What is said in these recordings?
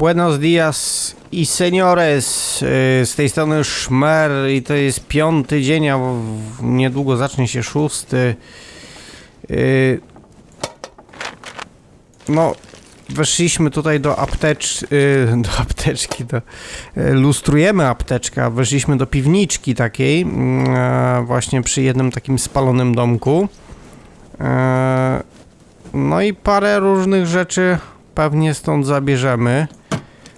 Buenos dias i seniores, y, z tej strony Szmer i to jest piąty dzień, a niedługo zacznie się szósty. Y, No, weszliśmy tutaj do aptecz... y, do apteczki, do... lustrujemy apteczkę, weszliśmy do piwniczki takiej, właśnie przy jednym takim spalonym domku. No i parę różnych rzeczy pewnie stąd zabierzemy.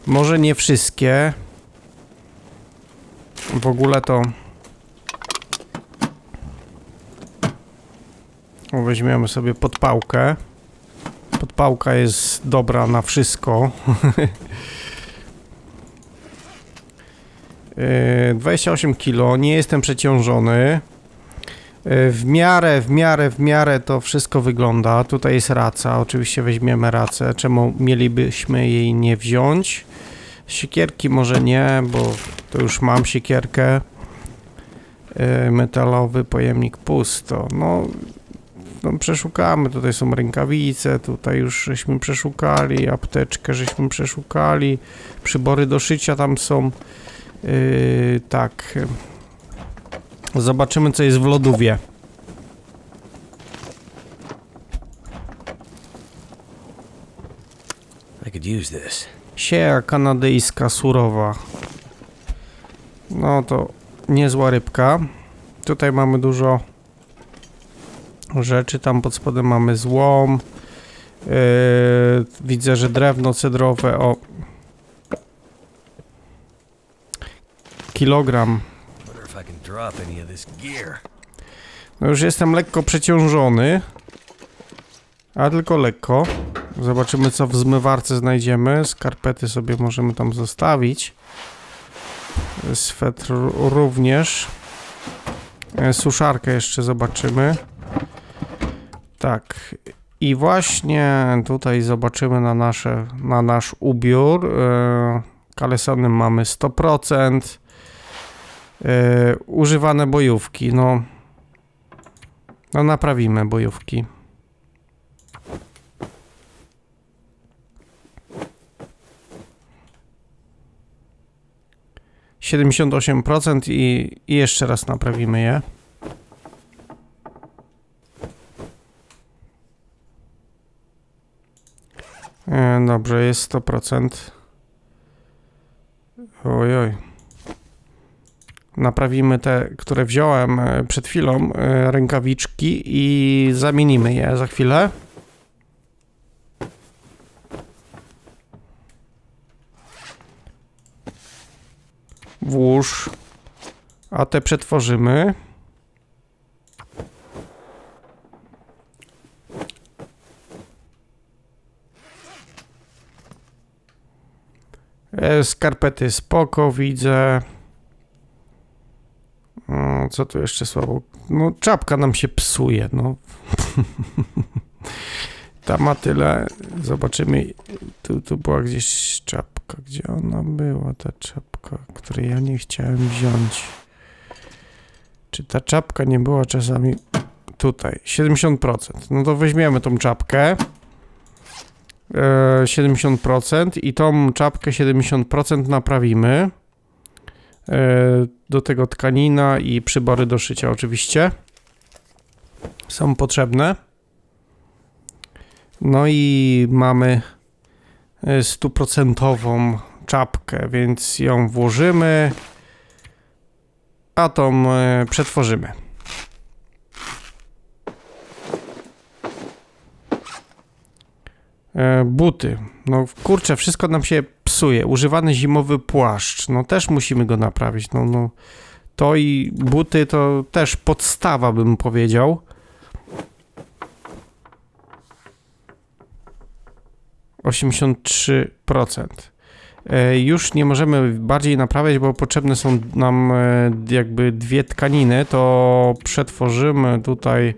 Może nie wszystkie. W ogóle to. Weźmiemy sobie podpałkę. Podpałka jest dobra na wszystko. Yy, 28 kg, nie jestem przeciążony. Yy, W miarę, w miarę, w miarę to wszystko wygląda. Tutaj jest raca, oczywiście weźmiemy racę. Czemu mielibyśmy jej nie wziąć? Siekierki może nie, bo to już mam siekierkę. Yy, Metalowy pojemnik pusto. No, no przeszukamy. Tutaj są rękawice, tutaj już żeśmy przeszukali, apteczkę żeśmy przeszukali, przybory do szycia tam są. Yy, tak. Zobaczymy, co jest w lodówie. I could use this. Sieja kanadyjska surowa. No to niezła rybka. Tutaj mamy dużo rzeczy. Tam pod spodem mamy złom. Yy, widzę, że drewno cedrowe o kilogram. No już jestem lekko przeciążony. A tylko lekko. Zobaczymy co w zmywarce znajdziemy. Skarpety sobie możemy tam zostawić. Swetr również. E, Suszarkę jeszcze zobaczymy. Tak. I właśnie tutaj zobaczymy na, nasze, na nasz ubiór. E, Kalesony mamy 100%. E, Używane bojówki. No, no naprawimy bojówki. Siedemdziesiąt osiem procent i, i jeszcze raz naprawimy je. E, dobrze, jest 100%. Ojoj. Naprawimy te, które wziąłem e, przed chwilą, e, rękawiczki i zamienimy je za chwilę. Włóż, a te przetworzymy. E, Skarpety spoko, widzę. Co tu jeszcze słabo? No, czapka nam się psuje, no. Ta ma tyle. Zobaczymy. Tu, tu była gdzieś czapka. Gdzie ona była, ta czapka, której ja nie chciałem wziąć? Czy ta czapka nie była czasami tutaj? 70%. No to weźmiemy tą czapkę. E, 70% i tą czapkę 70% naprawimy. E, do tego tkanina i przybory do szycia oczywiście są potrzebne. No i mamy e, stuprocentową czapkę, więc ją włożymy, a tą e, przetworzymy. E, Buty. No kurczę, wszystko nam się psuje. Używany zimowy płaszcz. No też musimy go naprawić. No, no. To i buty to też podstawa, bym powiedział. Osiemdziesiąt trzy procent. E, Już nie możemy bardziej naprawiać, bo potrzebne są nam e, jakby dwie tkaniny. To przetworzymy tutaj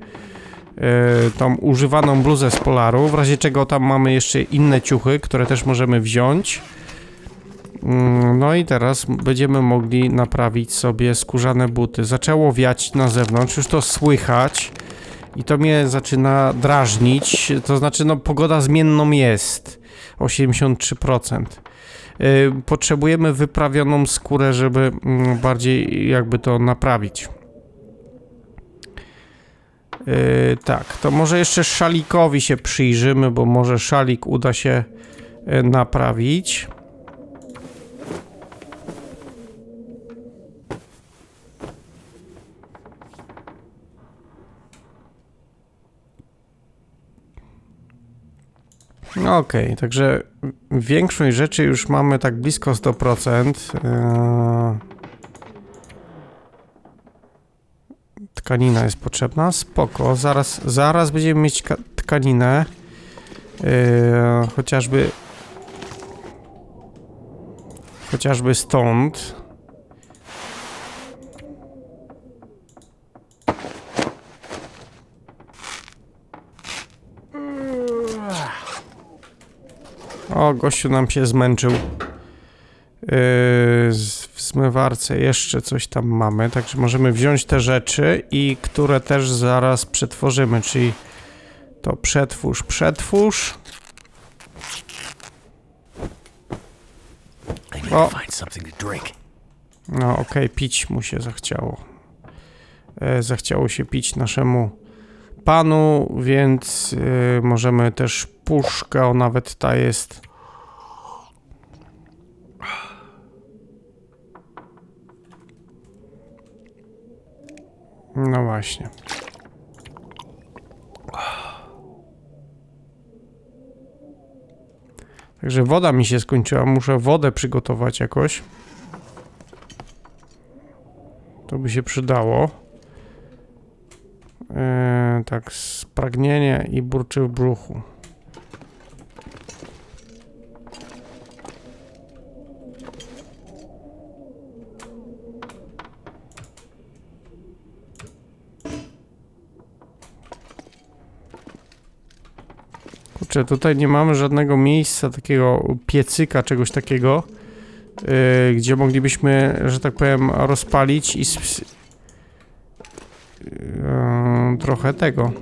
e, tą używaną bluzę z Polaru, w razie czego tam mamy jeszcze inne ciuchy, które też możemy wziąć. Mm, No i teraz będziemy mogli naprawić sobie skórzane buty. Zaczęło wiać na zewnątrz, już to słychać i to mnie zaczyna drażnić. To znaczy, no pogoda zmienną jest. 83%. y, potrzebujemy wyprawioną skórę, żeby mm, bardziej jakby to naprawić. Yy, tak, to może jeszcze szalikowi się przyjrzymy, bo może szalik uda się y, naprawić. No Okej, także większość rzeczy już mamy tak blisko 100%. Eee, Tkanina jest potrzebna, spoko. Zaraz, zaraz będziemy mieć ka- tkaninę. Eee, chociażby... Chociażby stąd. O, gościu nam się zmęczył. Yy, w zmywarce jeszcze coś tam mamy, także możemy wziąć te rzeczy i które też zaraz przetworzymy, czyli to przetwórz, przetwórz. Drink. No okej, pić mu się zachciało. E, zachciało się pić naszemu panu, więc e, możemy też puszkę, o nawet ta jest. No właśnie. Także woda mi się skończyła, muszę wodę przygotować jakoś. To by się przydało. Eee, tak, spragnienie i burczy w brzuchu. Kurczę, tutaj nie mamy żadnego miejsca takiego piecyka, czegoś takiego, yy, gdzie moglibyśmy, że tak powiem, rozpalić i yy, trochę tego.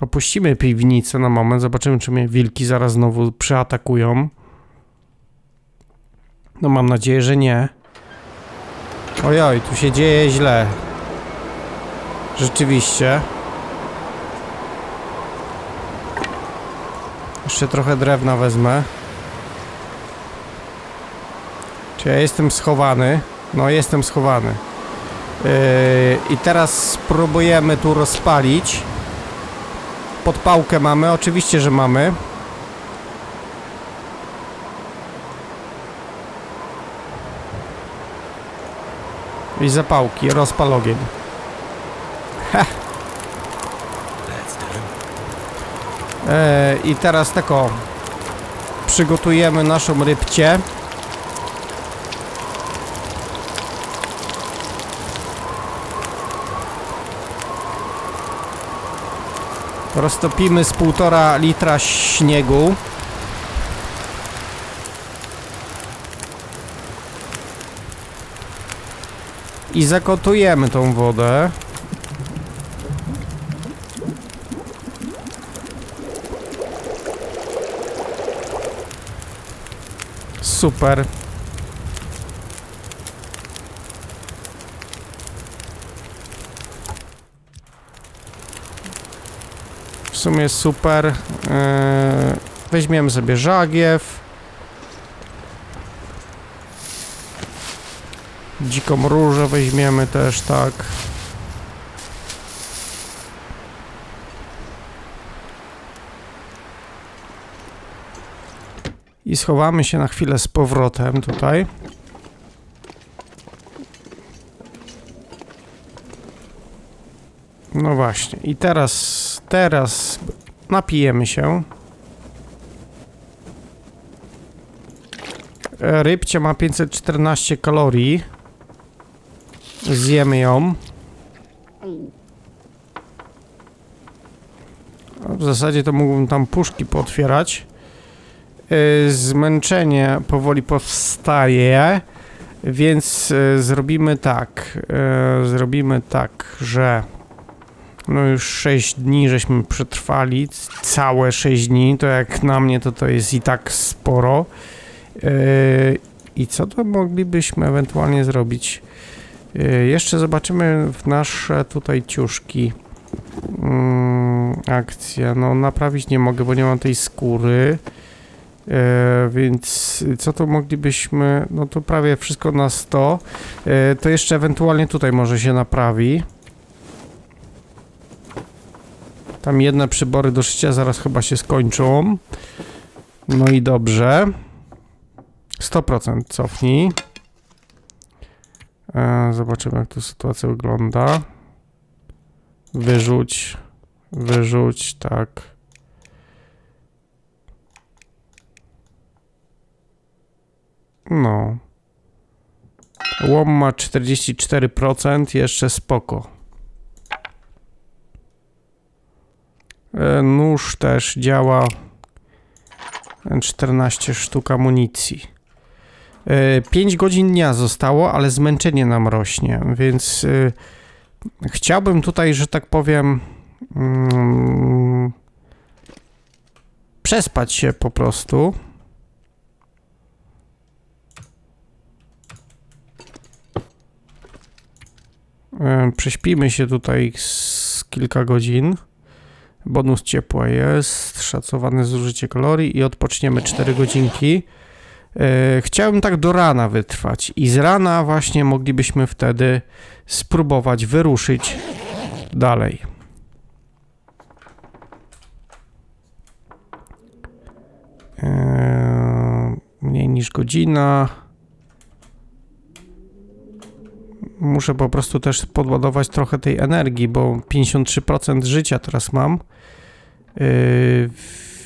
Opuścimy piwnicę na moment, zobaczymy, czy mnie wilki zaraz znowu przeatakują. No mam nadzieję, że nie. Ojoj, tu się dzieje źle. Rzeczywiście. Jeszcze trochę drewna wezmę. Czy ja jestem schowany? No, jestem schowany. Yy, I teraz spróbujemy tu rozpalić. Podpałkę mamy, oczywiście, że mamy. I zapałki, rozpal ogień. That's done. E, I teraz tak o. Przygotujemy naszą rybcie. Roztopimy z półtora litra śniegu. I zakotujemy tą wodę. Super. W sumie super. Eee, weźmiemy sobie żagiew. Dziką różę weźmiemy też, tak. I schowamy się na chwilę z powrotem tutaj. No właśnie. I teraz, teraz napijemy się. Rybcie ma 514 kalorii. Zjemy ją. W zasadzie to mógłbym tam puszki pootwierać. Y, zmęczenie powoli powstaje, więc y, zrobimy tak. y, Zrobimy tak, że no już 6 dni żeśmy przetrwali, całe 6 dni, to jak na mnie to to jest i tak sporo. I co to moglibyśmy ewentualnie zrobić? Jeszcze zobaczymy w nasze tutaj ciuszki. Mm, akcja. No naprawić nie mogę, bo nie mam tej skóry. E, więc co tu moglibyśmy, no to prawie wszystko na 100. E, to jeszcze ewentualnie tutaj może się naprawi. Tam jedne przybory do szycia zaraz chyba się skończą. No i dobrze. 100% cofnij. E, zobaczymy jak tu sytuacja wygląda. Wyrzuć. Wyrzuć, tak. No. Łom ma 44%, jeszcze spoko. E, Nóż też działa. 14 sztuk amunicji. 5 godzin dnia zostało, ale zmęczenie nam rośnie, więc chciałbym tutaj, że tak powiem, mm, przespać się po prostu. Prześpimy się tutaj z kilka godzin. Bonus ciepła jest, szacowane zużycie kalorii i odpoczniemy 4 godzinki. E, Chciałem tak do rana wytrwać i z rana właśnie moglibyśmy wtedy spróbować wyruszyć dalej. E, Mniej niż godzina. Muszę po prostu też podładować trochę tej energii, bo 53% życia teraz mam. Yy,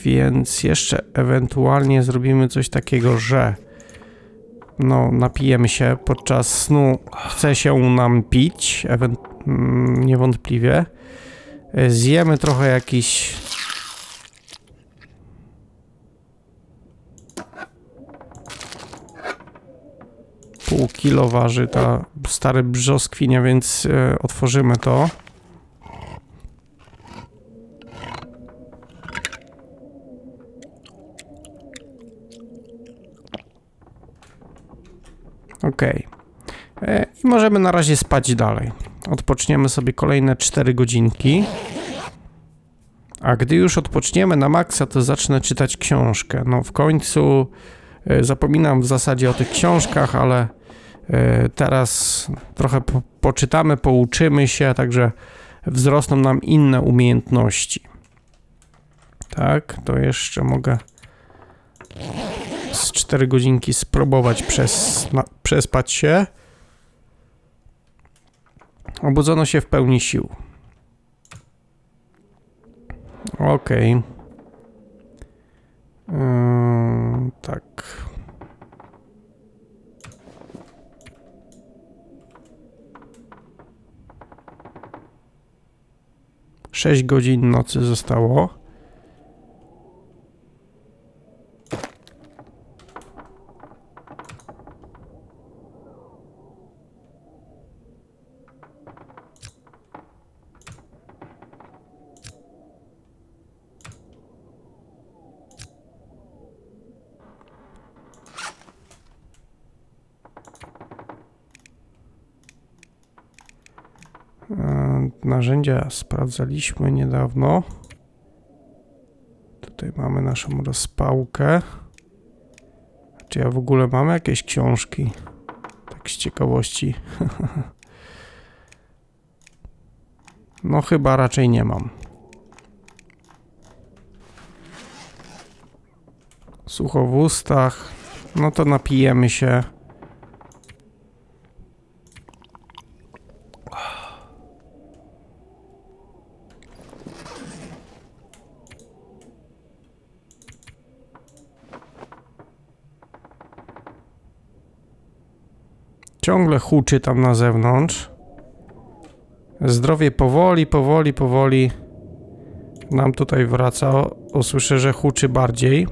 więc jeszcze ewentualnie zrobimy coś takiego, że no, napijemy się podczas snu. Chce się nam pić, ewen- mm, niewątpliwie. Yy, Zjemy trochę jakiś. Pół kilo waży ta stare brzoskwinia, więc e, otworzymy to. Ok. I możemy na razie spać dalej. Odpoczniemy sobie kolejne 4 godzinki. A gdy już odpoczniemy na maksa, to zacznę czytać książkę. No w końcu e, zapominam w zasadzie o tych książkach, ale e, teraz trochę po, poczytamy, pouczymy się, także wzrosną nam inne umiejętności. Tak, to jeszcze mogę z 4 godzinki spróbować przez, na, przespać się. Obudzono się w pełni sił. Okej. Ym, tak. Sześć godzin nocy zostało. E, Narzędzia sprawdzaliśmy niedawno. Tutaj mamy naszą rozpałkę. Czy ja w ogóle mam jakieś książki? Tak z ciekawości. No chyba raczej nie mam. Sucho w ustach. No to napijemy się. Ciągle huczy tam na zewnątrz. Zdrowie powoli, powoli, powoli nam tutaj wraca. O, że huczy bardziej.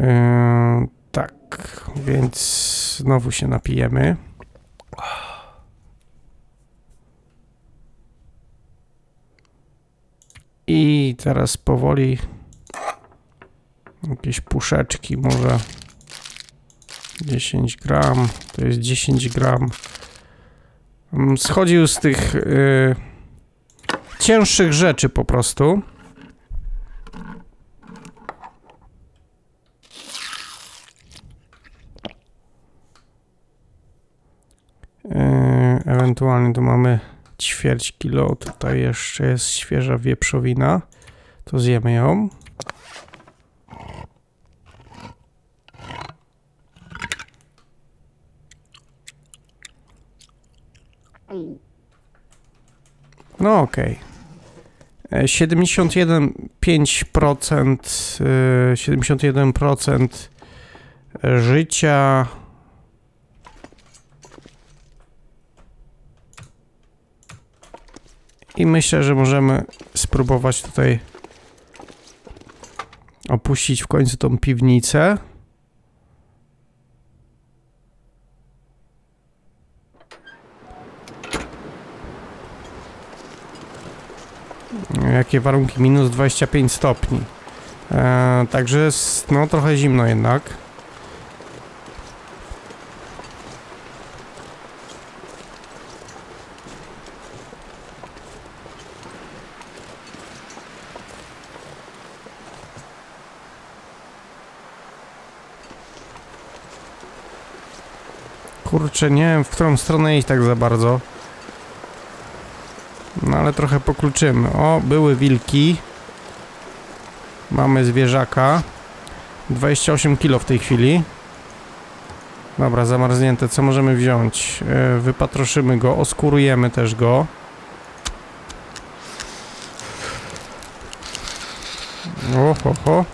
Yy, tak. Więc znowu się napijemy. I teraz powoli jakieś puszeczki, może 10 gram, to jest 10 gram. Mm, Schodził z tych y, cięższych rzeczy po prostu. Yy, ewentualnie tu mamy ćwierć kilo, tutaj jeszcze jest świeża wieprzowina, to zjemy ją. No okej. E, 71,5% yy, 71% życia I myślę, że możemy spróbować tutaj opuścić w końcu tą piwnicę. Jakie warunki? Minus 25 stopni. E, także jest no trochę zimno jednak. Kurczę, nie wiem w którą stronę iść tak za bardzo. No ale trochę pokluczymy. O, były wilki. Mamy zwierzaka. 28 kilo w tej chwili. Dobra, zamarznięte. Co możemy wziąć? E, Wypatroszymy go, oskurujemy też go. O,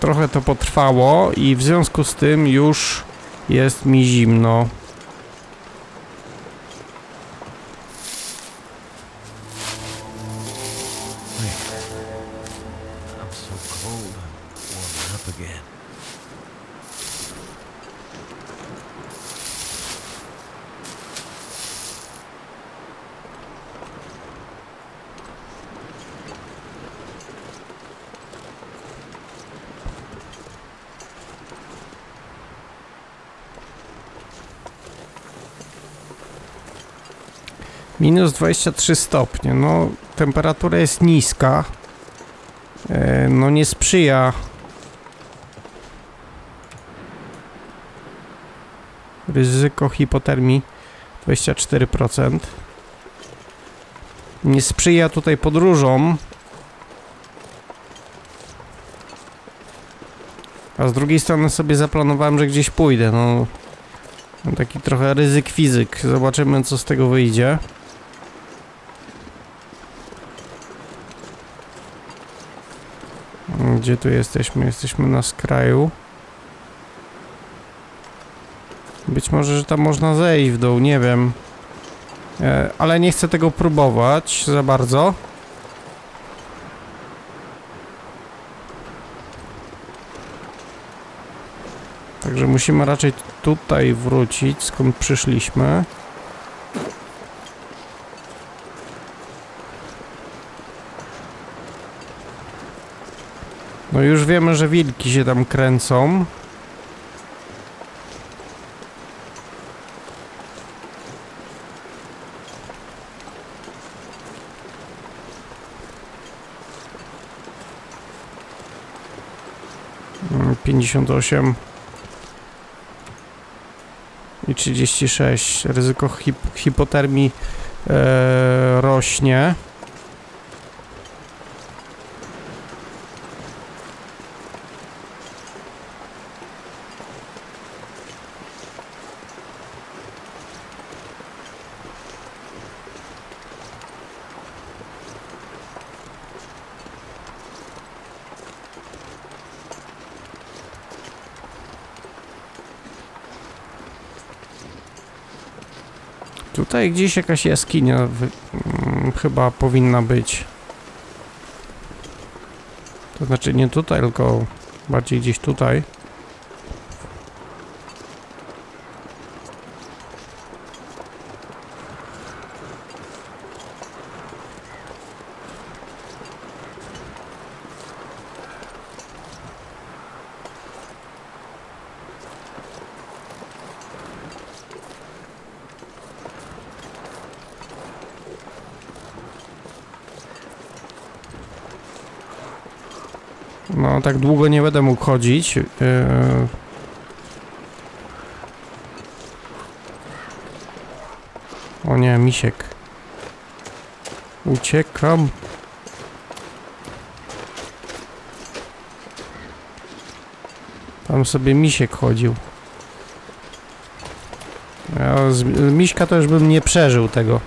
Trochę to potrwało i w związku z tym już jest mi zimno. Minus 23 stopnie. No, temperatura jest niska. E, no, nie sprzyja. Ryzyko hipotermii 24%. Nie sprzyja tutaj podróżom. A z drugiej strony sobie zaplanowałem, że gdzieś pójdę. No, taki trochę ryzyk fizyk. Zobaczymy, co z tego wyjdzie. Gdzie tu jesteśmy? Jesteśmy na skraju. Być może, że tam można zejść w dół, nie wiem. E, ale nie chcę tego próbować za bardzo. Także musimy raczej tutaj wrócić, skąd przyszliśmy. No już wiemy, że wilki się tam kręcą. Mm, 58 i 36. Ryzyko hip hipotermii e, rośnie. Tutaj gdzieś jakaś jaskinia mm, chyba powinna być. To znaczy nie tutaj, tylko Bardziej gdzieś tutaj. No, tak długo nie będę mógł chodzić. Yy... O nie, misiek. Uciekam. Tam sobie misiek chodził. Ja z, miśka to już bym nie przeżył tego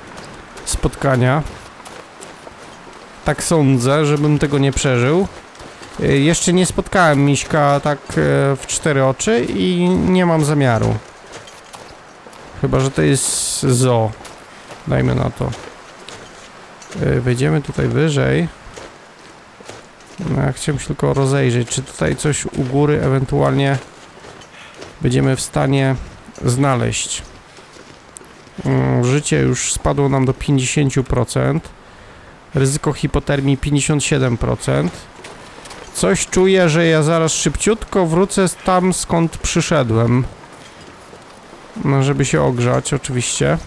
spotkania. Tak sądzę, żebym tego nie przeżył. Y, Jeszcze nie spotkałem miśka tak e, w cztery oczy i nie mam zamiaru. Chyba, że to jest zo. Dajmy na to. Y, Wejdziemy tutaj wyżej. No, ja chciałem się tylko rozejrzeć, czy tutaj coś u góry ewentualnie będziemy w stanie znaleźć. Mm, Życie już spadło nam do 50%. Ryzyko hipotermii 57%. Coś czuję, że ja zaraz szybciutko wrócę tam skąd przyszedłem. No, żeby się ogrzać, oczywiście.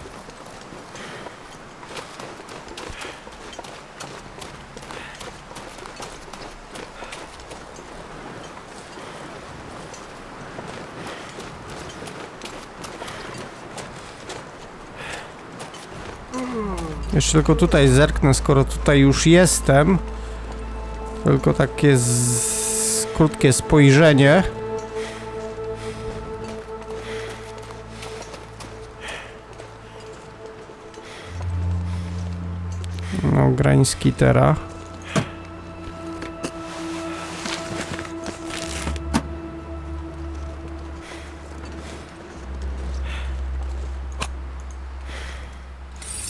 Jeszcze tylko tutaj zerknę, skoro tutaj już jestem. Tylko takie z... krótkie spojrzenie. No, grański tera.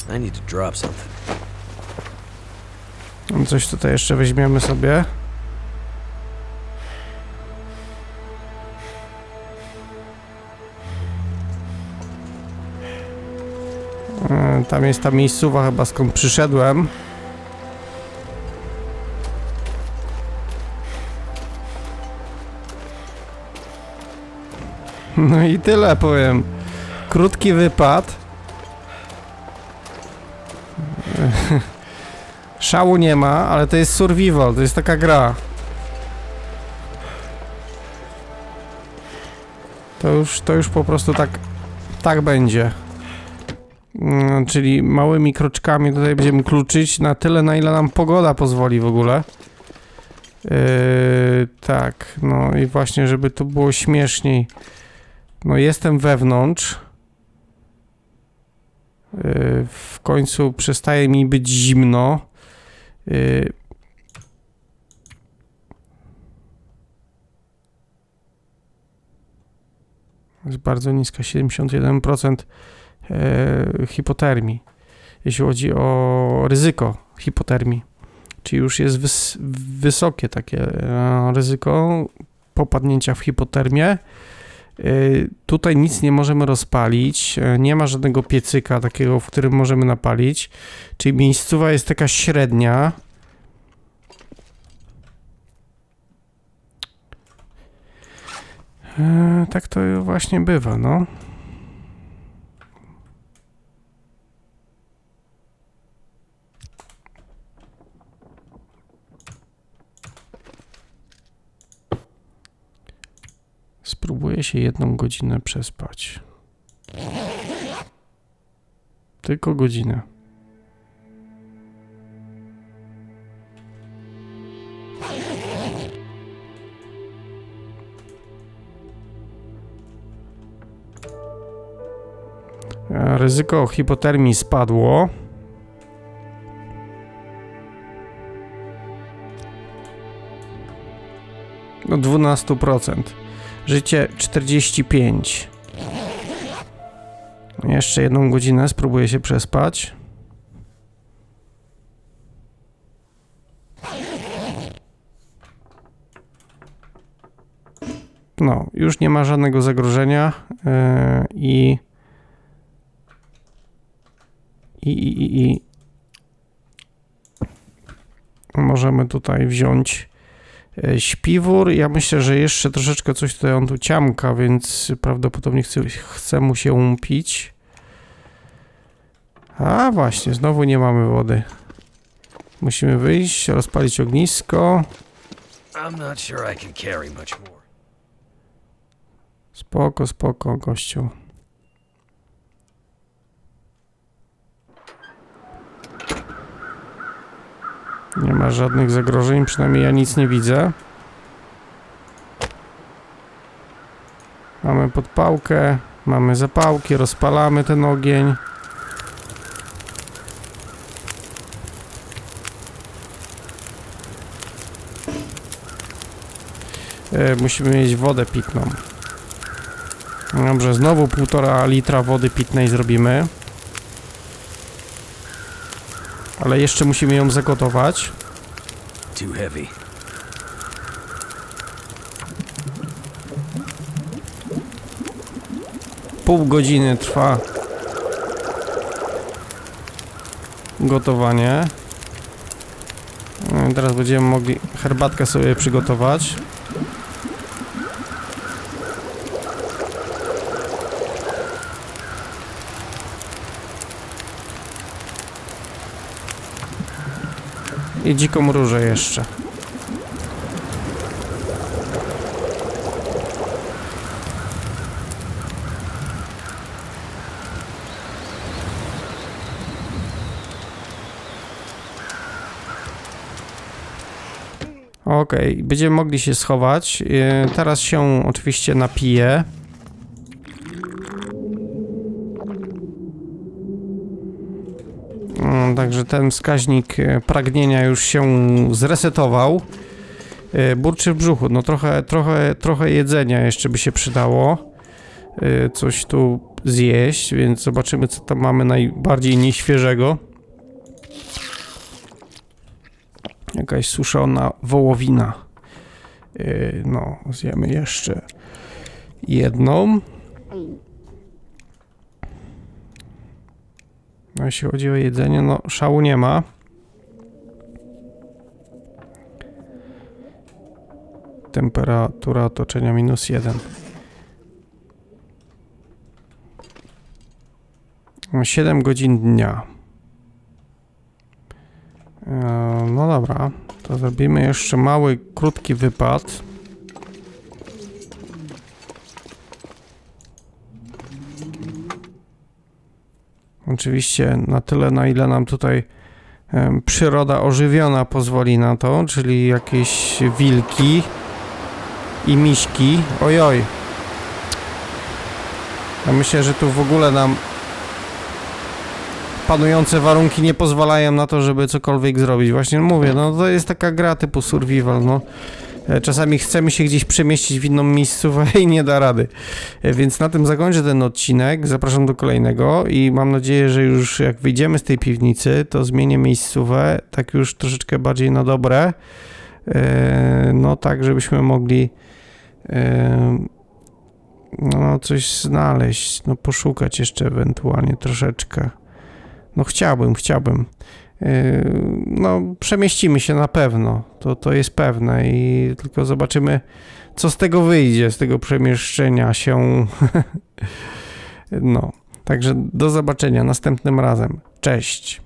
I need to drop something. Coś tutaj jeszcze weźmiemy sobie. E, Tam jest ta miejscowa chyba skąd przyszedłem. No i tyle powiem. Krótki wypad. Szału nie ma, ale to jest survival, to jest taka gra. To już, to już po prostu tak, tak będzie. Mm, czyli małymi kroczkami tutaj będziemy kluczyć na tyle, na ile nam pogoda pozwoli w ogóle. Yy, tak, no i właśnie, żeby to było śmieszniej. No jestem wewnątrz. Yy, w końcu przestaje mi być zimno. Yy, jest bardzo niska, 71% e, hipotermii, jeśli chodzi o ryzyko hipotermii. Czyli już jest wys wysokie takie e, ryzyko popadnięcia w hipotermię. E, tutaj nic nie możemy rozpalić, e, nie ma żadnego piecyka takiego, w którym możemy napalić, czyli miejscowa jest taka średnia. E, tak to właśnie bywa, no. Spróbuję się jedną godzinę przespać. Tylko godzinę. Ryzyko hipotermii spadło. Do 12%. Życie 45. Jeszcze jedną godzinę spróbuję się przespać. No, już nie ma żadnego zagrożenia e, i, i, i, i, możemy tutaj wziąć śpiwór. Ja myślę, że jeszcze troszeczkę coś tutaj on tu ciamka, więc prawdopodobnie chce, chce mu się umpić. A właśnie, znowu nie mamy wody. Musimy wyjść, rozpalić ognisko. Spoko, spoko, gościu. Nie ma żadnych zagrożeń, przynajmniej ja nic nie widzę. Mamy podpałkę, mamy zapałki, rozpalamy ten ogień. E, musimy mieć wodę pitną. Dobrze, znowu półtora litra wody pitnej zrobimy. Ale jeszcze musimy ją zagotować. Too heavy. Pół godziny trwa gotowanie. E, Teraz będziemy mogli herbatkę sobie przygotować. I dziką różę jeszcze. Okej, będziemy mogli się schować. Yy, Teraz się oczywiście napiję. Także ten wskaźnik e, pragnienia już się zresetował. E, Burczy w brzuchu, no trochę, trochę, trochę jedzenia jeszcze by się przydało. E, Coś tu zjeść, więc zobaczymy co tam mamy najbardziej nieświeżego. Jakaś suszona wołowina. No, zjemy jeszcze jedną. No, jeśli chodzi o jedzenie, no szału nie ma. Temperatura otoczenia minus jeden. 7 godzin dnia. E, No dobra, to zrobimy jeszcze mały, krótki wypad. Oczywiście na tyle, na ile nam tutaj przyroda ożywiona pozwoli na to, czyli jakieś wilki i miśki. Ojoj. Ja myślę, że tu w ogóle nam panujące warunki nie pozwalają na to, żeby cokolwiek zrobić. Właśnie mówię, no to jest taka gra typu survival, no. E, Czasami chcemy się gdzieś przemieścić w inną miejscówkę i nie da rady. E, Więc na tym zakończę ten odcinek. Zapraszam do kolejnego i mam nadzieję, że już jak wyjdziemy z tej piwnicy, to zmienię miejscówę tak już troszeczkę bardziej na dobre. E, No tak, żebyśmy mogli no coś znaleźć, no poszukać jeszcze ewentualnie troszeczkę. No chciałbym, chciałbym. Yy, No, przemieścimy się na pewno. To, to jest pewne i tylko zobaczymy, co z tego wyjdzie, z tego przemieszczenia się. no, także do zobaczenia następnym razem. Cześć.